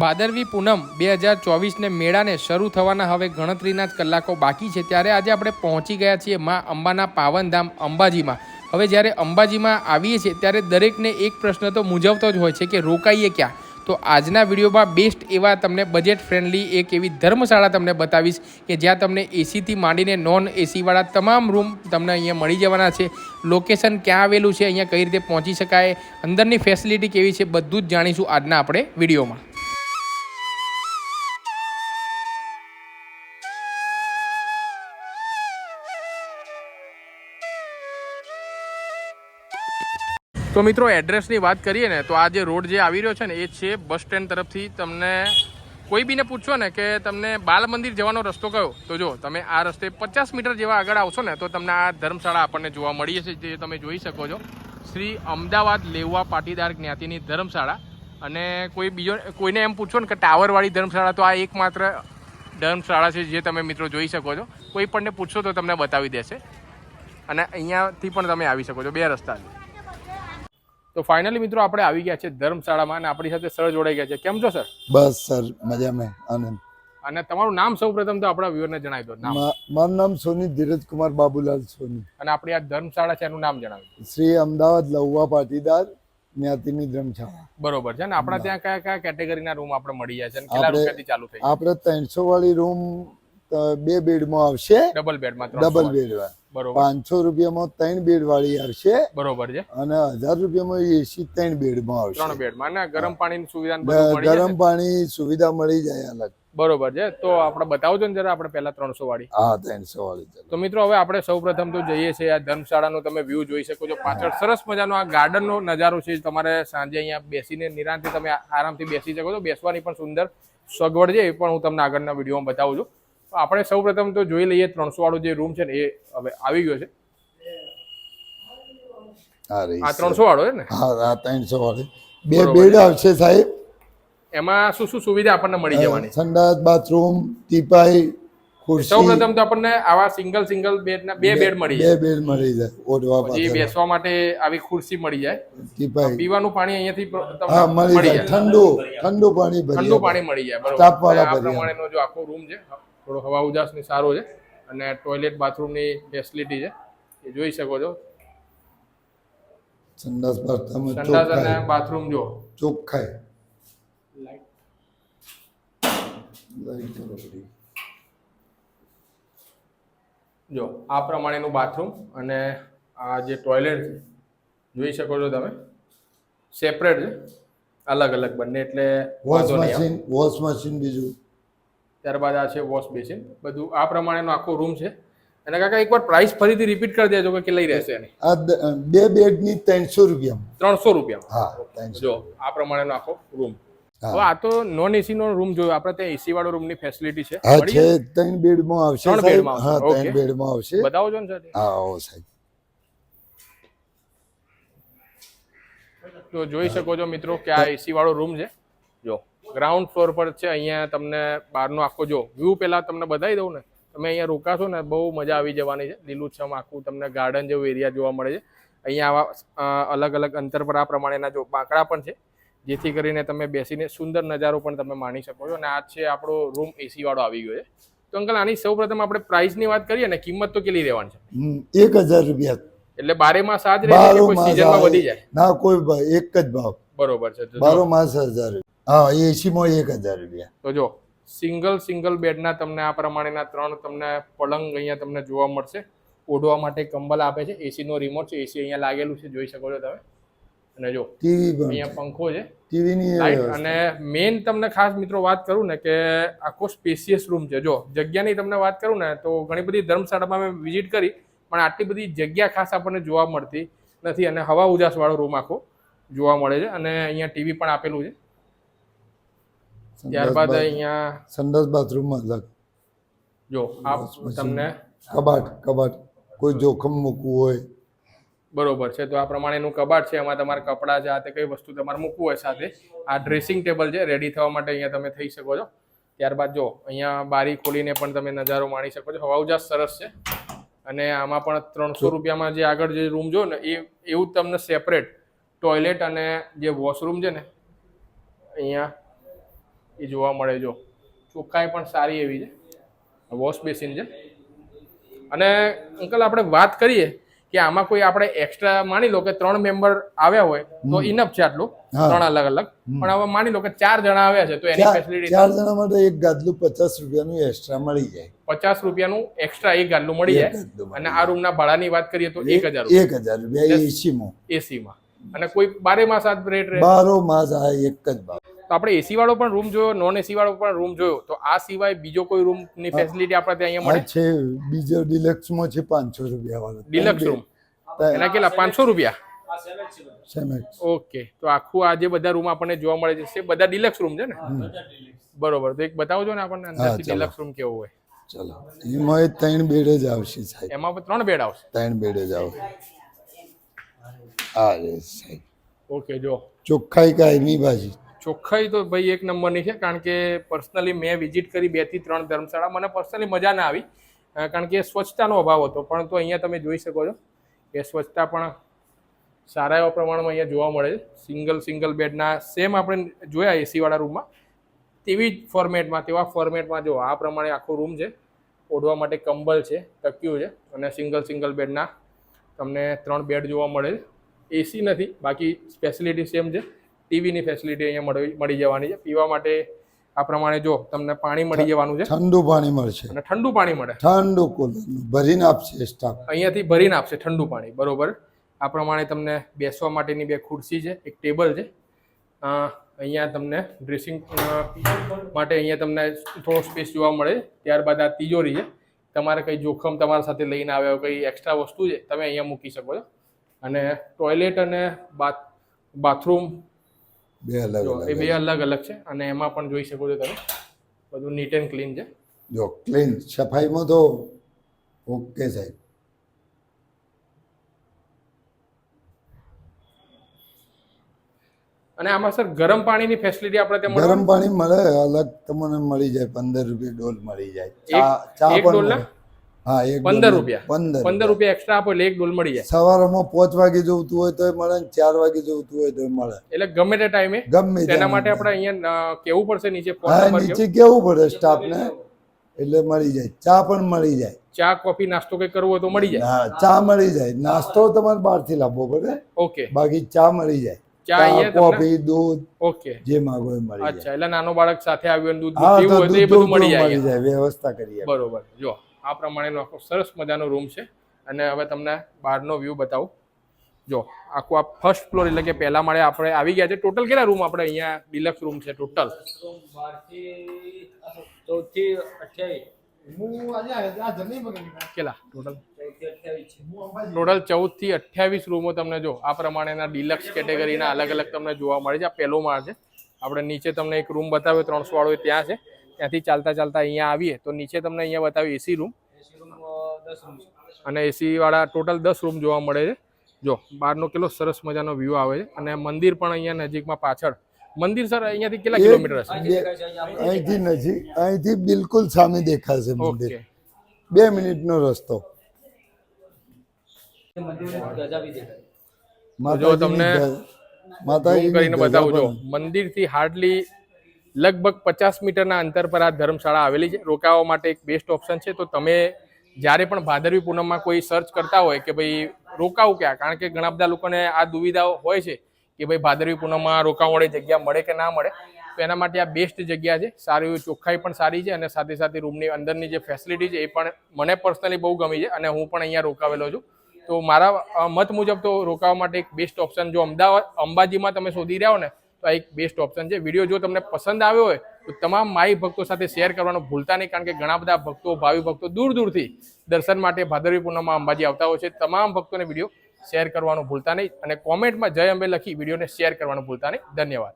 ભાદરવી પૂનમ બે હજાર ચોવીસને મેળાને શરૂ થવાના હવે ગણતરીના જ કલાકો બાકી છે. ત્યારે આજે આપણે પહોંચી ગયા છીએ મા અંબાના પાવનધામ અંબાજીમાં. હવે જ્યારે અંબાજીમાં આવીએ છીએ ત્યારે દરેકને એક પ્રશ્ન તો મૂંઝવતો જ હોય છે કે રોકાઈએ ક્યાં? તો આજના વિડીયોમાં બેસ્ટ એવા તમને બજેટ ફ્રેન્ડલી એક એવી ધર્મશાળા તમને બતાવીશ કે જ્યાં તમને એસીથી માંડીને નોન એસીવાળા તમામ રૂમ તમને અહીંયા મળી જવાના છે. લોકેશન ક્યાં આવેલું છે, અહીંયા કઈ રીતે પહોંચી શકાય, અંદરની ફેસિલિટી કેવી છે, બધું જ જાણીશું આજના આપણે વિડીયોમાં. તો મિત્રો એડ્રેસની વાત કરીએ ને, તો આ જે રોડ જે આવી રહ્યો છે ને, એ છે બસ સ્ટેન્ડ તરફથી તમને કોઈ બીને પૂછશો ને કે તમને બાલ મંદિર જવાનો રસ્તો કયો? તો જો, તમે આ રસ્તે પચાસ મીટર જેવા આગળ આવશો ને, તો તમને આ ધર્મશાળા આપણને જોવા મળી છે જે તમે જોઈ શકો છો. શ્રી અમદાવાદ લેવા પાટીદાર જ્ઞાતિની ધર્મશાળા. અને કોઈ બીજો, કોઈને એમ પૂછો ને કે ટાવરવાળી ધર્મશાળા તો આ એકમાત્ર ધર્મશાળા છે, જે તમે મિત્રો જોઈ શકો છો. કોઈ પણને પૂછશો તો તમને બતાવી દેશે. અને અહીંયાથી પણ તમે આવી શકો છો, બે રસ્તા છે તો ફાઇનલી મિત્રો આપણે આવી ગયા છે ધર્મશાળામાં અને આપણી સાથે સર જોડાઈ ગયા છે. કેમ છો સર બસ સર મજામાં. આનંદ. અને તમારું નામ સૌ પ્રથમ તો આપણા વ્યુઅરને જણાવી દો. નામ. મારું નામ સોની ધીરજકુમાર બાબુલાલ સોની. અને આપણી આ ધર્મશાળા છે એનું નામ જણાવ્યું શ્રી અમદાવાદ લહુવા પાટીદાર જ્ઞાતિની ધર્મશાળા. બરોબર છે ને? આપણા ત્યાં કયા કયા કેટેગરીના રૂમ આપણે મળી જાય છે અને કેટલા રૂપિયાથી ચાલુ થઈ આપણે ત્રણસો વાળી રૂમ બે બેડમાં આવશે. ડબલ બેડમાં ડબલ બેડ બરોબર પાંચસો રૂપિયામાં ત્રણ બેડ વાળી આવશે બરોબર છે. અને હજાર રૂપિયામાં એસી ત્રણ બેડમાં ત્રણ આવશે બેડમાં. અને ગરમ પાણીની સુવિધા ને ગરમ પાણી સુવિધા મળી જાય અલગ. બરોબર છે. તો આપણે બતાવજો ને જરા આપણે પહેલા ત્રણસો વાળી. હા ત્રણસો વાળી તો મિત્રો હવે આપણે સૌ પ્રથમ તો જઈએ છીએ આ ધર્મશાળાનો. તમે વ્યૂ જોઈ શકો છો. પાછળ સરસ મજાનો આ ગાર્ડનનો નજારો છે. તમારે સાંજે અહીંયા બેસીને નિરાંતથી તમે આરામથી બેસી શકો છો. બેસવાની પણ સુંદર સગવડ છે. એ પણ હું તમને આગળના વિડીયોમાં બતાવું છું. તો આપણે સૌ પ્રથમ તો જોઈ લઈએ ત્રણસો વાળો જે રૂમ છે ને એ હવે આવી ગયો છે. આ ત્રણસો વાળો છે ને? હા હા ત્રણસો વાળો બે બેડ આવશે સાહેબ. એમાં શું શું સુવિધા આપણને મળી જવાની? સંડાસ બાથરૂમ ટીપાઈ સૌ ખુરશી પ્રથમ તો આપણને આવા સિંગલ સિંગલ બેડ ના બે બેડ મળી બે જાય. બેડ મળી જાય ઓઢવા પાછળ. બેસવા માટે આવી ખુરશી મળી જાય. ટીપાઈ. પીવાનું પાણી અહીંયાથી હા મળી જાય. ઠંડુ ઠંડુ પાણી ઠંડુ પાણી મળી જાય બરાબર. આ પ્રમાણેનો જો આખો રૂમ છે થોડો હવા ઉજાસની સારો છે અને ટોયલેટ બાથરૂમની ફેસિલિટી છે. એ જોઈ શકો છો. સંડાસ બાથરૂમ સંડાસ અને બાથરૂમ જો ચોખ્ખાઈ. લાઈટ જો આ પ્રમાણેનું બાથરૂમ અને આ જે ટોયલેટ છે જોઈ શકો છો તમે. સેપરેટ છે. અલગ અલગ બંને એટલે વોશ. મશીન વોશ મશીન બીજું. ત્યારબાદ આ છે વોશ બેસિન. બધું આ પ્રમાણેનો આખો રૂમ છે. અને કાકા એકવાર પ્રાઇસ ફરીથી રિપીટ કરી દેજો કે કેટલી રહેશે એની. આ બે બેડની ત્રણસો રૂપિયા. ત્રણસો રૂપિયા. હા જો આ પ્રમાણેનો આખો રૂમ. હવે આ તો નોન એસી નો રૂમ જોયો. આપણે ત્યાં એસી વાળો રૂમની ફેસિલિટી છે. હા છે ત્રણ ત્રણ બેડમાં આવશે ત્રણ બેડ બેડમાં હા. ત્રણ બેડમાં આવશે. બતાવો છો ને સર હા આવો સાહેબ. તો જોઈ શકો છો મિત્રો કે આ એસી વાળો રૂમ છે. ગ્રાઉન્ડ ફ્લોર પર છે અહીંયા તમને બહારનો આખો જો વ્યૂ પહેલાં તમને બતાવી દઉં ને તમે અહીંયા રોકાશો ને બહુ મજા આવી જવાની છે. લીલુંછમ આખું તમને ગાર્ડન જેવું એરિયા જોવા મળે છે. અહીંયા આવા અલગ અલગ અંતર પર આ પ્રમાણેના જો બાંકડા પણ છે જેથી કરીને તમે બેસીને સુંદર નજારો પણ તમે માણી શકો છો. અને આ છે આપણો રૂમ એસી વાળો આવી ગયો છે. તો અંકલ આની સૌ પ્રથમ આપણે પ્રાઇસની વાત કરીએ ને કિંમત તો કેટલી રહેવાની છે? એક હજાર રૂપિયા. એટલે બારે માં સાત રહે કોઈ માસ વધી જાય? ના કોઈ એક જ ભાવ. બરોબર છે બારો માસ હજાર હા એસીમાં એક હજાર રૂપિયા. તો જો સિંગલ સિંગલ બેડના તમને આ પ્રમાણેના ત્રણ તમને પલંગ અહીંયા તમને જોવા મળશે. ઓઢવા માટે કંબલ આપે છે એસીનો રિમોટ છે એસી અહીંયા લાગેલું છે જોઈ શકો છો તમે. અને જો ટીવી અહીંયા પંખો છે. ટીવીની અને મેઇન તમને ખાસ મિત્રો વાત કરું ને કે આખો સ્પેશિયસ રૂમ છે. જો જગ્યાની તમને વાત કરું ને તો ઘણી બધી ધર્મશાળામાં મેં વિઝિટ કરી પણ આટલી બધી જગ્યા ખાસ આપણને જોવા મળતી નથી અને હવા ઉજાસવાળો રૂમ આખો. જોવા મળે છે. અને અહીંયા ટીવી પણ આપેલું છે. ત્યારબાદ અહીંયા સંડાસ બાથરૂમમાં અલગ જો આપ તમને કબાટ કબાટ. કોઈ જોખમ મૂકવું હોય. બરોબર છે. તો આ પ્રમાણેનું કબાટ છે. એમાં તમારે કપડાં છે આ તે કઈ વસ્તુ તમારે મૂકવું હોય સાથે. આ ડ્રેસિંગ ટેબલ છે રેડી થવા માટે અહીંયા તમે થઈ શકો છો. ત્યારબાદ જો અહીંયા બારી ખોલીને પણ તમે નજારો માણી શકો છો. હવા ઉજાસ સરસ છે. અને આમાં પણ ત્રણસો રૂપિયામાં જે આગળ જે રૂમ જો ને એ એવું જ તમને સેપરેટ ટોયલેટ અને જે વોશરૂમ છે ને અહીંયા એ જોવા મળે જો. ચોખ્ખાઈ પણ સારી એવી છે. વોશ બેસિન છે. અને અંકલ આપણે વાત કરીએ કે આમાં કોઈ આપણે એક્સ્ટ્રા માની લો કે ત્રણ મેમ્બર આવ્યા હોય તો ઇનફ છે આટલું. ત્રણ અલગ અલગ. પણ હવે માની લો કે ચાર જણા આવ્યા છે તો એની ફેસિલિટી ચાર જણા માટે એક ગાદલું પચાસ રૂપિયાનું એક્સ્ટ્રા મળી જાય. પચાસ રૂપિયાનું એક્સ્ટ્રા એક ગાદલું મળી જાય. અને આ રૂમના ભાડાની વાત કરીએ તો એક હજાર એક હજાર રૂપિયા એસીમાં એસીમાં અને કોઈ બારે માસ આ રેટ રહે? બારો માસ આ એક જ ભાવ તો આપણે એસી વાળો પણ રૂમ જોયો નોન એસી વાળો પણ રૂમ જોયો. તો આ સિવાય બીજો કોઈ રૂમની ફેસિલિટી આપણે ત્યાં અહીંયા મળે છે બીજો ડિલક્સમાં છે પાંચસો રૂપિયા વાળો. ડિલક્સ રૂમ એના કેટલા? પાંચસો રૂપિયા? સેમેક્સ ઓકે. તો આખું આ જે બધા રૂમ આપણને જોવા મળે છે બધા ડિલક્સ રૂમ છે ને? બરોબર. તો એક બતાવજો ને આપણને અંદરથી ડિલક્સ રૂમ કેવો હોય. ચલો. એમાં ત્રણ બેડ જ આવશે સાહેબ. એમાં પણ ત્રણ બેડ આવશે? ત્રણ બેડ જ આવશે. હા રે સાહેબ. ઓકે જો. ચોખ્ખાઈ કાયમી બાજી. ચોખ્ખાઈ તો ભાઈ એક નંબરની છે કારણ કે પર્સનલી મેં વિઝિટ કરી બેથી ત્રણ ધર્મશાળા. મને પર્સનલી મજા ના આવી કારણ કે સ્વચ્છતાનો અભાવ હતો. પરંતુ અહીંયા તમે જોઈ શકો છો કે સ્વચ્છતા પણ સારા એવા પ્રમાણમાં અહીંયા જોવા મળે છે. સિંગલ સિંગલ બેડના સેમ આપણે જોયા એસીવાળા રૂમમાં તેવી જ ફોર્મેટમાં તેવા ફોર્મેટમાં જો આ પ્રમાણે આખો રૂમ છે. ઓઢવા માટે કંબલ છે તકિયું છે. અને સિંગલ સિંગલ બેડના તમને ત્રણ બેડ જોવા મળે છે. એસી નથી બાકી ફેસિલિટી સેમ છે. ટીવીની ફેસિલિટી અહીંયા મળી મળી જવાની છે. પીવા માટે આ પ્રમાણે જો તમને પાણી મળી જવાનું છે. ઠંડુ પાણી મળશે. અને ઠંડુ પાણી મળે. ઠંડુ ભરીને આપશે સ્ટાફ અહીંયાથી ભરીને આપશે ઠંડુ પાણી બરોબર? આ પ્રમાણે તમને બેસવા માટેની બે ખુરશી છે એક ટેબલ છે. અહીંયા તમને ડ્રેસિંગ માટે અહીંયા તમને થોડો સ્પેસ જોવા મળે. ત્યારબાદ આ તિજોરી છે. તમારે કંઈ જોખમ તમારા સાથે લઈને આવ્યા હોય કંઈ એક્સ્ટ્રા વસ્તુ છે તમે અહીંયા મૂકી શકો છો. અને ટોયલેટ અને બાથ બાથરૂમ બે અલગ એ બે અલગ અલગ છે. અને એમાં પણ જોઈ શકો છો તમે બધું નીટ એન્ડ ક્લીન છે. જો ક્લીન સફાઈમાં તો ઓકે સાહેબ. અને આમાં સર ગરમ પાણીની ફેસિલિટી આપણે ત્યાં ગરમ પાણી મળે અલગ તમને મળી જાય પંદર રૂપિયા ડોલ મળી જાય. ચા ચા પણ. હા એક પંદર રૂપિયા. પંદર. પંદર રૂપિયા એક્સ્ટ્રા આપો એટલે એક ડોલ મળી જાય. સવારમાં પાંચ વાગે જોવતું હોય તો મળે ને ચાર વાગે જોવતું હોય તો મળે. એટલે ગમે તે ટાઈમે ગમે તેના માટે આપણે અહીંયા કેવું પડશે નીચે હા નીચે કેવું પડે સ્ટાફને એટલે મળી જાય. ચા પણ મળી જાય. ચા કોફી નાસ્તો કંઈ કરવો હોય તો મળી જાય. હા ચા મળી જાય. નાસ્તો તમારે બહારથી લાવવો પડે. ઓકે. બાકી ચા મળી જાય. ચા કોફી દૂધ ઓકે. જે માંગો એ મળી જાય. અચ્છા એટલે નાનો બાળક સાથે આવ્યો દૂધ પીવું હોય તો એ બધું મળી જાય જાય વ્યવસ્થા કરીએ બરોબર જો. આ પ્રમાણેનો આખો સરસ મજાનો રૂમ છે. અને હવે તમને બહારનો વ્યૂ બતાવું. જો આખું આ ફર્સ્ટ ફ્લોર એટલે કે પહેલા માળે આપણે આવી ગયા છે. ટોટલ કેટલા રૂમ આપણે અહીંયા ડિલક્સ રૂમ છે ટોટલ ચૌદથી કેટલા? ટોટલ ટોટલ ચૌદથી અઠ્યાવીસ રૂમો તમને જો આ પ્રમાણેના ડિલક્સ કેટેગરીના અલગ અલગ તમને જોવા મળે છે. આ પહેલો માળ છે. આપણે નીચે તમને એક રૂમ બતાવ્યો ત્રણસો વાળો ત્યાં છે. ત્યાંથી ચાલતા ચાલતા અહીંયા આવીએ તો નીચે તમને અહીંયા બતાવી એસી રૂમ છે. અને એસી વાળા ટોટલ દસ રૂમ જોવા મળે છે. જો બહારનો કેટલો સરસ મજાનો વ્યૂ આવે છે. અને મંદિર પણ અહીંયા નજીકમાં પાછળ. મંદિર સર અહીંયાથી કેટલા કિલોમીટર હશે? બે- અહીંથી નજીક અહીંથી બિલકુલ સામે દેખાશે મંદિર. બે મિનિટનો રસ્તો. જો તમને કરીને બતાવું જો મંદિરથી હાર્ડલી લગભગ પચાસ મીટરના અંતર પર આ ધર્મશાળા આવેલી છે. રોકાવા માટે એક બેસ્ટ ઓપ્શન છે. તો તમે જ્યારે પણ ભાદરવી પૂનમમાં કોઈ સર્ચ કરતા હોય કે ભાઈ રોકાવું ક્યાં? કારણ કે ઘણા બધા લોકોને આ દુવિધાઓ હોય છે કે ભાઈ ભાદરવી પૂનમમાં રોકાવાળી જગ્યા મળે કે ના મળે. તો એના માટે આ બેસ્ટ જગ્યા છે. સારી એવી ચોખ્ખાઈ પણ સારી છે અને સાથે સાથે રૂમની અંદરની જે ફેસિલિટી છે એ પણ મને પર્સનલી બહુ ગમી છે અને હું પણ અહીંયા રોકાવેલો છું. તો મારા મત મુજબ તો રોકાવા માટે એક બેસ્ટ ઓપ્શન જો અમદાવાદ, અંબાજીમાં તમે શોધી રહ્યા હો ને તો આ એક બેસ્ટ ઓપ્શન છે. વીડિયો જો તમને પસંદ આવ્યો હોય, તો તમામ માઈ ભક્તો સાથે શેર કરવાનું ભૂલતા નહીં, કારણ કે ઘણા બધા ભક્તો, ભાવિ ભક્તો દૂર દૂરથી દર્શન માટે ભાદરવી પૂનમમાં અંબાજી આવતા હોય છે. તમામ ભક્તોને વીડિયો શેર કરવાનું ભૂલતા નહીં અને કોમેન્ટમાં જય અંબે લખી વિડીયોને શેર કરવાનું ભૂલતા નહીં. ધન્યવાદ.